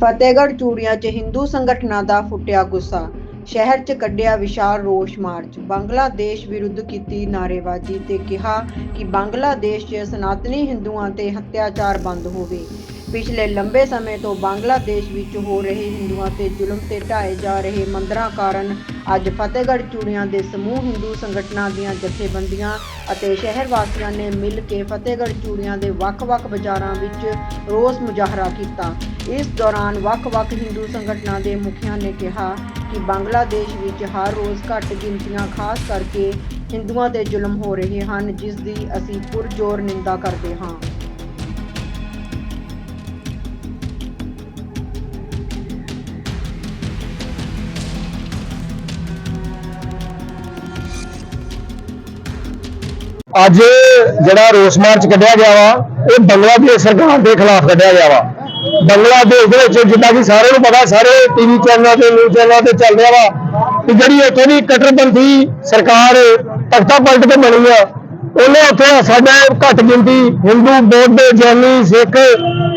ਫਤਿਹਗੜ੍ਹ ਚੂੜੀਆਂ 'ਚ ਹਿੰਦੂ ਸੰਗਠਨਾਂ ਦਾ ਫੁੱਟਿਆ ਗੁੱਸਾ। ਸ਼ਹਿਰ 'ਚ ਕੱਢਿਆ ਵਿਸ਼ਾਲ ਰੋਸ ਮਾਰਚ। ਬੰਗਲਾਦੇਸ਼ ਵਿਰੁੱਧ ਕੀਤੀ ਨਾਅਰੇਬਾਜ਼ੀ ਤੇ ਕਿਹਾ ਕਿ ਬੰਗਲਾਦੇਸ਼ 'ਚ ਸਨਾਤਨੀ ਹਿੰਦੂਆਂ ਤੇ ਹੱਤਿਆਚਾਰ ਬੰਦ ਹੋਵੇ। ਪਿਛਲੇ ਲੰਬੇ ਸਮੇਂ ਤੋਂ ਬੰਗਲਾਦੇਸ਼ ਵਿੱਚ ਹੋ ਰਹੇ ਹਿੰਦੂਆਂ ਤੇ ਜ਼ੁਲਮ ਤੇ ਢਾਏ ਜਾ ਰਹੇ ਮੰਦਰਾਂ ਕਾਰਨ ਅੱਜ ਫਤਿਹਗੜ੍ਹ ਚੂੜੀਆਂ ਦੇ ਸਮੂਹ ਹਿੰਦੂ ਸੰਗਠਨਾਂ ਦੀਆਂ ਜਥੇਬੰਦੀਆਂ ਅਤੇ ਸ਼ਹਿਰ ਵਾਸੀਆਂ ਨੇ ਮਿਲ ਕੇ ਫਤਿਹਗੜ੍ਹ ਚੂੜੀਆਂ ਦੇ ਵੱਖ-ਵੱਖ ਬਾਜ਼ਾਰਾਂ ਵਿੱਚ ਰੋਸ ਮੁਜ਼ਾਹਰਾ ਕੀਤਾ। ਇਸ ਦੌਰਾਨ ਵੱਖ-ਵੱਖ ਹਿੰਦੂ ਸੰਗਠਨਾਂ ਦੇ ਮੁਖੀਆਂ ਨੇ ਕਿਹਾ ਕਿ ਬੰਗਲਾਦੇਸ਼ ਵਿੱਚ ਹਰ ਰੋਜ਼ ਘੱਟ ਗਿਣਤੀਆਂ ਖਾਸ ਕਰਕੇ ਹਿੰਦੂਆਂ ਤੇ ਜ਼ੁਲਮ ਹੋ ਰਹੇ ਹਨ, ਜਿਸ ਦੀ ਅਸੀਂ ਪੁਰਜ਼ੋਰ ਨਿੰਦਾ ਕਰਦੇ ਹਾਂ। ਅੱਜ ਜਿਹੜਾ ਰੋਸ ਮਾਰਚ ਕੱਢਿਆ ਗਿਆ ਵਾ, ਇਹ ਬੰਗਲਾਦੇਸ਼ ਸਰਕਾਰ ਦੇ ਖਿਲਾਫ ਕੱਢਿਆ ਗਿਆ ਵਾ। ਬੰਗਲਾਦੇਸ਼ ਦੇ ਵਿੱਚ ਜਿੱਦਾਂ ਕਿ ਸਾਰਿਆਂ ਨੂੰ ਪਤਾ, ਸਾਰੇ ਟੀਵੀ ਚੈਨਲਾਂ ਤੇ ਨਿਊਜ਼ ਚੈਨਲਾਂ ਤੇ ਚੱਲ ਰਿਹਾ ਵਾ ਕਿ ਜਿਹੜੀ ਉੱਥੋਂ ਦੀ ਕਟਰਪੰਥੀ ਸਰਕਾਰ ਤਖਤਾ ਪਲਟ ਤੇ ਬਣੀ ਆ, ਉਹਨੇ ਉੱਥੇ ਸਾਡੇ ਘੱਟ ਗਿਣਤੀ ਹਿੰਦੂ ਬੌਧ ਜੈਨੀ ਸਿੱਖ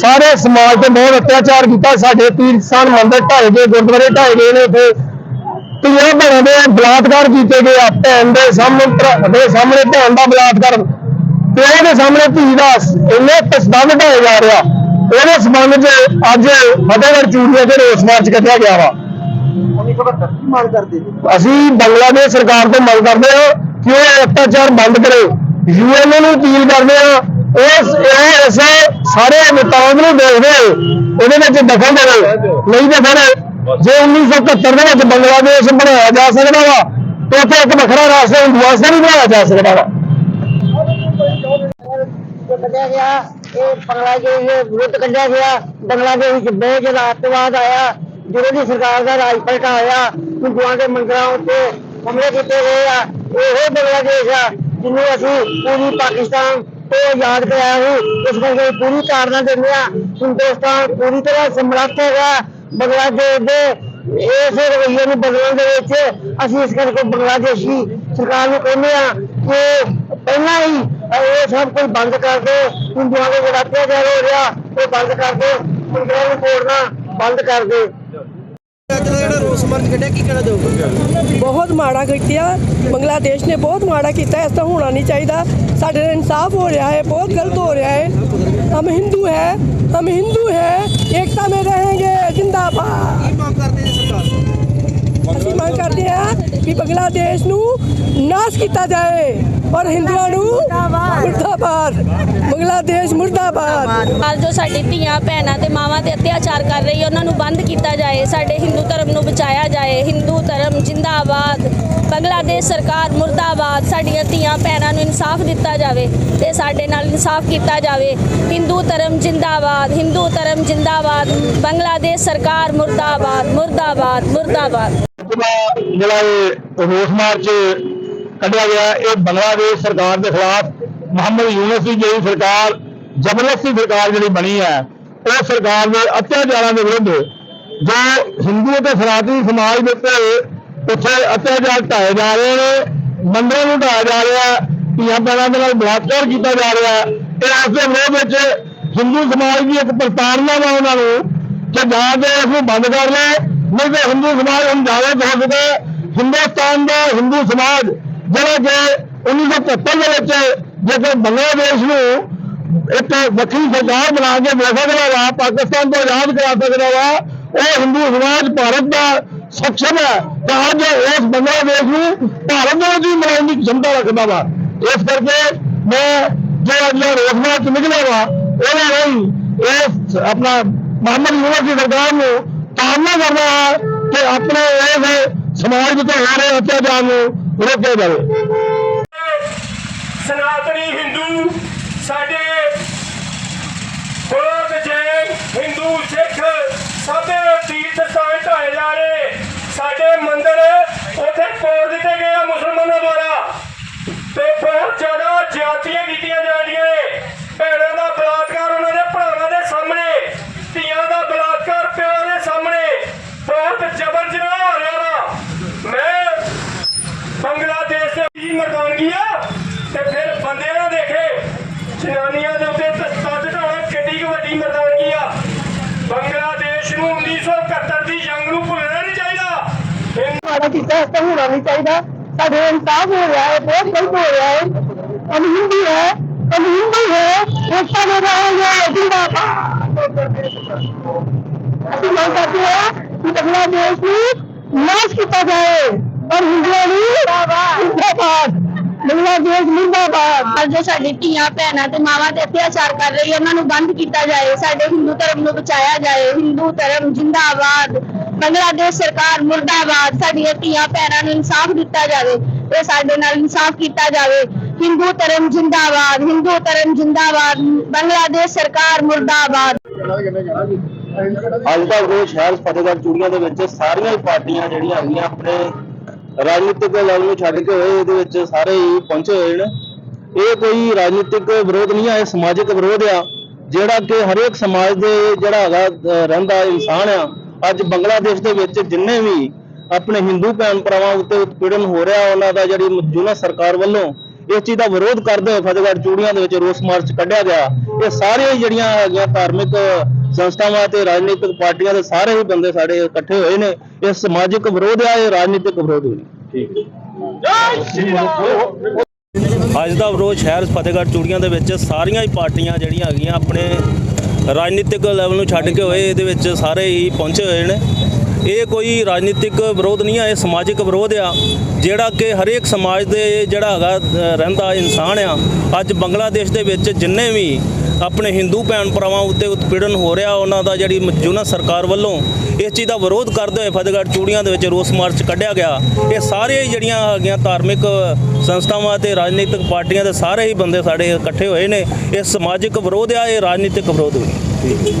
ਸਾਰੇ ਸਮਾਜ ਤੇ ਬਹੁਤ ਅਤਿਆਚਾਰ ਕੀਤਾ। ਸਾਡੇ ਤੀਰਥ ਸਥਾਨ ਮੰਦਿਰ ਢਾਏ ਗਏ, ਗੁਰਦੁਆਰੇ ਢਾਏ ਗਏ ਨੇ ਉੱਥੇ ਧੀਆਂ ਭੈਣਾਂ ਦੇ ਬਲਾਤਕਾਰ ਕੀਤੇ ਗਏ ਆ, ਭੈਣ ਦੇ ਸਾਹਮਣੇ ਦੇ ਸਾਹਮਣੇ, ਭੈਣ ਦਾ ਬਲਾਤਕਾਰ। ਪਿਓ ਦੇ ਸਾਹਮਣੇ ਧੀ ਦਾ ਇੰਨੇ ਤਸਦੰਦ ਢਾਇਆ ਜਾ ਰਿਹਾ। ਉਹਦੇ ਸੰਬੰਧ 'ਚ ਅੱਜ ਫਤਿਹਗੜ੍ਹ ਚੂੜੀਆਂ ਤੇ ਰੋਸ ਮਾਰਚ ਕੱਢਿਆ ਗਿਆ ਵਾ। 1972 ਕੀ ਮੰਗ ਕਰਦੇ ਜੀ ਅਸੀਂ ਬੰਗਲਾਦੇਸ਼ ਸਰਕਾਰ ਤੋਂ ਮੰਗ ਕਰਦੇ ਹਾਂ ਕਿ ਉਹ ਅਤਿਆਚਾਰ ਬੰਦ ਕਰੇ। ਯੂਐਨ ਨੂੰ ਅਪੀਲ ਕਰਦੇ ਹਾਂ ਉਸ ਇਹ ਇਸ ਸਾਰੇ ਨੇਤਾਵਾਂ ਨੂੰ ਦੇਖਦੇ ਉਹਦੇ ਵਿੱਚ ਦਖਲ ਦੇਵੇ ਨਹੀਂ ਤੇ ਫਿਰ ਜੇ 1971 ਦੇ ਵਿੱਚ ਬੰਗਲਾਦੇਸ਼ ਬਣਾਇਆ ਜਾ ਸਕਦਾ ਵਾ ਤਾਂ ਉੱਥੇ ਇੱਕ ਵੱਖਰਾ ਰਾਸ਼ਟਰ ਹਿੰਦੂ ਵਾਸਤੇ ਨਹੀਂ ਬਣਾਇਆ ਜਾ ਸਕਦਾ ਵਾ। ਇਹ ਬੰਗਲਾਦੇਸ਼ ਦੇ ਵਿਰੁੱਧ ਕੱਢਿਆ ਗਿਆ ਬੰਗਲਾਦੇਸ਼ ਵਿੱਚ ਬਹੁਤ ਜ਼ਿਆਦਾ ਅੱਤਵਾਦ ਆਇਆ। ਜਦੋਂ ਦੀ ਸਰਕਾਰ ਦਾ ਰਾਜ ਪਲਟਾ ਆਇਆ ਹਿੰਦੂਆਂ ਦੇ ਮੰਦਰਾਂ ਉੱਤੇ ਹਮਲੇ ਕੀਤੇ ਗਏ ਆ, ਇਹੋ ਬੰਗਲਾਦੇਸ਼ ਆ, ਜਿਹਨੂੰ ਅਸੀਂ ਪੂਰੀ ਪਾਕਿਸਤਾਨ ਤੋਂ ਆਜ਼ਾਦ ਕਰਾਇਆ ਸੀ। ਇਸ ਕਰਕੇ ਪੂਰੀ ਤਾੜਨਾ ਦਿੰਦੇ ਆ, ਹਿੰਦੁਸਤਾਨ ਪੂਰੀ ਤਰ੍ਹਾਂ ਸਮਰੱਥ ਹੈਗਾ ਬੰਗਲਾਦੇਸ਼ ਦੇ। ਇਸ ਰਵੱਈਏ ਨੂੰ ਬਦਲਣ ਦੇ ਵਿੱਚ ਅਸੀਂ ਇਸ ਕਰਕੇ ਬੰਗਲਾਦੇਸ਼ੀ ਸਰਕਾਰ ਨੂੰ ਕਹਿੰਦੇ ਆ ਕਿ ਪਹਿਲਾਂ ਹੀ ਇਹ ਸਭ ਕੁਝ ਬੰਦ ਕਰ ਦੇ ਹਿੰਦੂਆਂ ਦੇ ਜਿਹੜਾ ਅਤਿਆਚਾਰ ਹੋ ਰਿਹਾ ਉਹ ਬੰਦ ਕਰ ਦੇ ਮੰਦਰਾਂ ਨੂੰ ਤੋੜਨਾ ਬੰਦ ਕਰ ਦੇ ਅੱਜ ਦਾ ਜਿਹੜਾ ਰੋਸ ਮਾਰਚ ਕੱਢਿਆ ਕੀ ਕਹਿਣਾ ਚਾਹੋਗੇ ਬਹੁਤ ਮਾੜਾ ਕੀਤਾ ਬੰਗਲਾਦੇਸ਼ ਨੇ ਬਹੁਤ ਮਾੜਾ ਕੀਤਾ ਇਸ ਤਰ੍ਹਾਂ ਹੋਣਾ ਨਹੀਂ ਚਾਹੀਦਾ ਸਾਡੇ ਨਾਲ ਇਨਸਾਫ ਹੋ ਰਿਹਾ ਹੈ ਬਹੁਤ ਗਲਤ ਹੋ ਰਿਹਾ ਹੈ हम हिंदू है हम हिंदू है एकता में रहेंगे जिंदाबाद ਕੀ ਮੰਗ ਕਰਦੇ ਜੀ ਸਰਕਾਰ ਅਸੀਂ ਮੰਗ ਕਰਦੇ ਹਾਂ ਕਿ ਬੰਗਲਾਦੇਸ਼ ਨੂੰ ਨਾਸ਼ ਕੀਤਾ ਜਾਏ ਔਰ ਹਿੰਦੂਆਂ ਨੂੰ ਮੁਰਦਾਬਾਦ। ਬੰਗਲਾਦੇਸ਼ ਮੁਰਦਾਬਾਦ। ਨਾਲ ਜੋ ਸਾਡੀ ਧੀਆਂ ਭੈਣਾਂ ਤੇ ਮਾਵਾਂ ਤੇ ਅਤਿਆਚਾਰ ਕਰ ਰਹੀ ਹੈ ਉਹਨਾਂ ਨੂੰ ਬੰਦ ਕੀਤਾ ਜਾਏ ਸਾਡੇ ਹਿੰਦੂ ਧਰਮ ਨੂੰ ਬਚਾਇਆ ਜਾਏ ਹਿੰਦੂ ਧਰਮ ਜਿੰਦਾਬਾਦ। ਬੰਗਲਾਦੇਸ਼ ਸਰਕਾਰ ਮੁਰਦਾਬਾਦ ਸਾਡੀਆਂ ਧੀਆਂ ਭੈਣਾਂ ਨੂੰ ਇਨਸਾਫ ਦਿੱਤਾ ਜਾਵੇ ਤੇ ਸਾਡੇ ਨਾਲ ਇਨਸਾਫ ਕੀਤਾ ਜਾਵੇ। ਹਿੰਦੂ ਧਰਮ ਜਿੰਦਾਬਾਦ ਹਿੰਦੂ ਧਰਮ ਜਿੰਦਾਬਾਦ ਬੰਗਲਾਦੇਸ਼ ਸਰਕਾਰ ਮੁਰਦਾਬਾਦ ਮੁਰਦਾਬਾਦ ਮੁਰਦਾਬਾਦ। ਜਿਹੜਾ ਜਿਹੜਾ ਇਹ ਰੋਸ ਮਾਰਚ ਕੱਢਿਆ ਗਿਆ, ਇਹ ਬੰਗਲਾਦੇਸ਼ ਸਰਕਾਰ ਦੇ ਖਿਲਾਫ ਮੁਹੰਮਦ ਯੂਨਸ ਦੀ ਜਿਹੜੀ ਸਰਕਾਰ, ਜ਼ਬਰਦਸਤੀ ਸਰਕਾਰ ਜਿਹੜੀ ਬਣੀ ਹੈ, ਉਹ ਸਰਕਾਰ ਦੇ ਅਤਿਆਚਾਰਾਂ ਦੇ ਵਿਰੁੱਧ ਜੋ ਹਿੰਦੂ ਅਤੇ ਸਨਾਤਨੀ ਸਮਾਜ ਦੇ ਉੱਤੇ ਉੱਥੇ ਅਤਿਆਚਾਰ ਢਾਏ ਜਾ ਰਹੇ ਨੇ, ਮੰਦਰਾਂ ਨੂੰ ਢਾਇਆ ਜਾ ਰਿਹਾ, ਧੀਆਂ ਭੈਣਾਂ ਦੇ ਨਾਲ ਬਲਾਤਕਾਰ ਕੀਤਾ ਜਾ ਰਿਹਾ ਤੇ ਇਸ ਦੇ ਵਿਰੋਧ ਵਿੱਚ ਹਿੰਦੂ ਸਮਾਜ ਦੀ ਇੱਕ ਪ੍ਰਤਾੜਨਾ ਵਾ ਉਹਨਾਂ ਨੂੰ ਕਿ ਜਾਂ ਤੇ ਇਸ ਨੂੰ ਬੰਦ ਕਰ ਲੈ नहीं तो हिंदू समाज हम ज्यादा कह सकते हिंदुस्तान ਦਾ ਹਿੰਦੂ ਸਮਾਜ ਜਿਹੜਾ ਕਿ 1973 ਦੇ ਵਿੱਚ ਜੇਕਰ ਬੰਗਲਾਦੇਸ਼ ਨੂੰ ਇੱਕ ਵੱਖਰੀ ਸਰਕਾਰ ਬਣਾ ਕੇ ਦੇ ਸਕਦਾ ਵਾ, ਪਾਕਿਸਤਾਨ ਤੋਂ ਆਜ਼ਾਦ ਕਰਾ ਸਕਦਾ ਵਾ, ਉਹ ਹਿੰਦੂ ਸਮਾਜ ਭਾਰਤ ਦਾ ਸਖਸ਼ਮ ਹੈ। ਤਾਂ ਅੱਜ ਇਸ ਬੰਗਲਾਦੇਸ਼ ਨੂੰ ਭਾਰਤ ਨਾਲ ਵੀ ਮਿਲਾਉਣ ਦੀ ਸਮਤਾ ਰੱਖਦਾ ਵਾ। ਇਸ ਕਰਕੇ ਮੈਂ ਜੋ ਅੱਜ ਰੋਜ਼ਗਾਰ ਚ ਨਿਕਲਿਆ ਵਾ, ਉਹਦੇ ਲਈ ਇਸ ਆਪਣਾ ਮੁਹੰਮਦ ਯੂਨਸ ਦੀ ਸਰਕਾਰ ਨੂੰ ਕਾਮਨਾ ਕਰਦਾ ਹੈ ਕਿ ਆਪਣੇ ਇਸ ਸਮਾਜ ਵਿੱਚ ਹੋ ਰਹੇ ਅਤਿਆਚਾਰ ਨੂੰ ਰੋਕਿਆ ਜਾਵੇ। ਸਨਾਤਨੀ ਹਿੰਦੂ ਸਾਡੇ ਬੌਧ ਜੈਨ ਹਿੰਦੂ ਸਿੱਖ ਸਭ ਤੀਰਥ ਸਥਾਨ ਢਾਏ ਜਾ ਰਹੇ। ਸਾਡੇ ਮੰਦਿਰ ਉੱਥੇ ਤੋੜ ਦਿੱਤੇ ਗਏ ਆ ਬੰਗਲਾਦੇਸ਼ ਦੇ ਵੀ ਮਰਦਾਨਗੀਆਂ ਤੇ ਫਿਰ ਬੰਦੇ ਨਾ ਦੇਖੇ। ਜਨਾਨੀਆਂ ਦੇ ਉੱਤੇ ਤਸਤਾ ਢਾਣਾ ਕਿੰਨੀ ਕੁ ਵੱਡੀ ਮਰਦਾਨਗੀ ਆ ਬੰਗਲਾਦੇਸ਼ ਨੂੰ 1971 ਦੀ ਜੰਗ ਨੂੰ ਭੁੱਲਣਾ ਨਹੀਂ ਚਾਹੀਦਾ। ਇਹਨਾਂ ਕੀਤਾ ਤਾਂ ਹੋਣਾ ਨਹੀਂ ਚਾਹੀਦਾ। ਸਾਡੇ ਇਨਸਾਫ ਹੋ ਰਿਹਾ ਹੈ, ਬਹੁਤ ਗਲਤ ਹੋ ਰਿਹਾ ਹੈ। ਹਮ ਹਿੰਦੀ ਹੈ ਹਮ ਹਿੰਦੀ ਹੈ एकता में रहेंगे जिंदाबाद असं म्हणतात की बांगलादेश नाश किया जाए ਔਰ ਹਿੰਦੂਆਂ ਨੂੰ ਜਿੰਦਾਬਾਦ ਬੰਗਲਾਦੇਸ਼ ਮੁਰਦਾਬਾਦ। ਅੱਜ ਜੋ ਸਾਡੀ ਧੀਆਂ ਭੈਣਾਂ ਤੇ ਮਾਵਾਂ ਤੇ ਅਤਿਆਚਾਰ ਕਰ ਰਹੀ ਹੈ ਉਹਨਾਂ ਨੂੰ ਬੰਦ ਕੀਤਾ ਜਾਏ ਸਾਡੇ ਹਿੰਦੂ ਧਰਮ ਨੂੰ ਬਚਾਇਆ ਜਾਏ ਹਿੰਦੂ ਧਰਮ ਜਿੰਦਾਬਾਦ ਬੰਗਲਾਦੇਸ਼ ਸਰਕਾਰ ਮੁਰਦਾਬਾਦ ਸਾਡੀਆਂ ਧੀਆਂ ਭੈਣਾਂ ਨੂੰ ਇਨਸਾਫ ਦਿੱਤਾ ਜਾਵੇ ਤੇ ਸਾਡੇ ਨਾਲ ਇਨਸਾਫ ਕੀਤਾ ਜਾਵੇ। ਹਿੰਦੂ ਧਰਮ ਜਿੰਦਾਬਾਦ ਹਿੰਦੂ ਧਰਮ ਜਿੰਦਾਬਾਦ ਬੰਗਲਾਦੇਸ਼ ਸਰਕਾਰ ਮੁਰਦਾਬਾਦ। ਅੱਜ ਦਾ ਰੋਜ਼ ਸ਼ਹਿਰ ਫਤਿਹਗੜ੍ਹ ਚੂੜੀਆਂ ਦੇ ਵਿੱਚ ਸਾਰੀਆਂ ਹੀ ਪਾਰਟੀਆਂ ਜਿਹੜੀਆਂ ਹੈਗੀਆਂ ਆਪਣੇ ਰਾਜਨੀਤਿਕ ਲੈਵਲ ਨੂੰ ਛੱਡ ਕੇ ਹੋਏ, ਇਹਦੇ ਵਿੱਚ ਸਾਰੇ ਹੀ ਪਹੁੰਚੇ ਹੋਏ ਨੇ। ਇਹ ਕੋਈ ਰਾਜਨੀਤਿਕ ਵਿਰੋਧ ਨਹੀਂ ਆ, ਇਹ ਸਮਾਜਿਕ ਵਿਰੋਧ ਆ, ਜਿਹੜਾ ਕਿ ਹਰੇਕ ਸਮਾਜ ਦੇ ਜਿਹੜਾ ਹੈਗਾ ਰਹਿੰਦਾ ਇਨਸਾਨ ਆ। ਅੱਜ ਬੰਗਲਾਦੇਸ਼ ਦੇ ਵਿੱਚ ਜਿੰਨੇ ਵੀ ਆਪਣੇ ਹਿੰਦੂ ਭੈਣ ਭਰਾਵਾਂ ਉੱਤੇ ਉਤਪੀੜਨ ਹੋ ਰਿਹਾ, ਉਹਨਾਂ ਦਾ ਜਿਹੜੀ ਮੌਜੂਦਾ ਸਰਕਾਰ ਵੱਲੋਂ ਇਸ ਚੀਜ਼ ਦਾ ਵਿਰੋਧ ਕਰਦੇ ਹੋਏ ਫਤਿਹਗੜ੍ਹ ਚੂੜੀਆਂ ਦੇ ਵਿੱਚ ਰੋਸ ਮਾਰਚ ਕੱਢਿਆ ਗਿਆ। ਇਹ ਸਾਰੀਆਂ ਹੀ ਜਿਹੜੀਆਂ ਹੈਗੀਆਂ ਧਾਰਮਿਕ ਸੰਸਥਾਵਾਂ ਤੇ ਰਾਜਨੀਤਿਕ ਪਾਰਟੀਆਂ ਦੇ ਸਾਰੇ ਹੀ ਬੰਦੇ ਸਾਡੇ ਇਕੱਠੇ ਹੋਏ ਨੇ ਇਹ ਸਮਾਜਿਕ ਵਿਰੋਧ ਆ ਇਹ ਰਾਜਨੀਤਿਕ ਵਿਰੋਧ ਨਹੀਂ। ਅੱਜ ਦਾ ਵਿਰੋਧ ਸ਼ਹਿਰ ਫਤਿਹਗੜ੍ਹ ਚੂੜੀਆਂ ਦੇ ਵਿੱਚ ਸਾਰੀਆਂ ਹੀ ਪਾਰਟੀਆਂ ਜਿਹੜੀਆਂ ਹੈਗੀਆਂ ਆਪਣੇ ਰਾਜਨੀਤਿਕ ਲੈਵਲ ਨੂੰ ਛੱਡ ਕੇ ਹੋਏ ਇਹਦੇ ਵਿੱਚ ਸਾਰੇ ਹੀ ਪਹੁੰਚੇ ਹੋਏ ਨੇ। ਇਹ ਕੋਈ ਰਾਜਨੀਤਿਕ ਵਿਰੋਧ ਨਹੀਂ ਆ, ਇਹ ਸਮਾਜਿਕ ਵਿਰੋਧ ਆ, ਜਿਹੜਾ ਕਿ ਹਰੇਕ ਸਮਾਜ ਦੇ ਜਿਹੜਾ ਹੈਗਾ ਰਹਿੰਦਾ ਇਨਸਾਨ ਆ। ਅੱਜ ਬੰਗਲਾਦੇਸ਼ ਦੇ ਵਿੱਚ ਜਿੰਨੇ ਵੀ ਆਪਣੇ ਹਿੰਦੂ ਭੈਣ ਭਰਾਵਾਂ ਉੱਤੇ ਉਤਪੀੜਨ ਹੋ ਰਿਹਾ, ਉਹਨਾਂ ਦਾ ਜਿਹੜੀ ਮੌਜੂਦਾ ਸਰਕਾਰ ਵੱਲੋਂ ਇਸ ਚੀਜ਼ ਦਾ ਵਿਰੋਧ ਕਰਦੇ ਹੋਏ ਫਤਿਹਗੜ੍ਹ ਚੂੜੀਆਂ ਦੇ ਵਿੱਚ ਰੋਸ ਮਾਰਚ ਕੱਢਿਆ ਗਿਆ। ਇਹ ਸਾਰੇ ਹੀ ਜਿਹੜੀਆਂ ਹੈਗੀਆਂ ਧਾਰਮਿਕ ਸੰਸਥਾਵਾਂ ਤੇ ਰਾਜਨੀਤਿਕ ਪਾਰਟੀਆਂ ਦੇ ਸਾਰੇ ਹੀ ਬੰਦੇ ਸਾਡੇ ਇਕੱਠੇ ਹੋਏ ਨੇ। ਇਹ ਸਮਾਜਿਕ ਵਿਰੋਧ ਆ, ਇਹ ਰਾਜਨੀਤਿਕ ਵਿਰੋਧ ਨਹੀਂ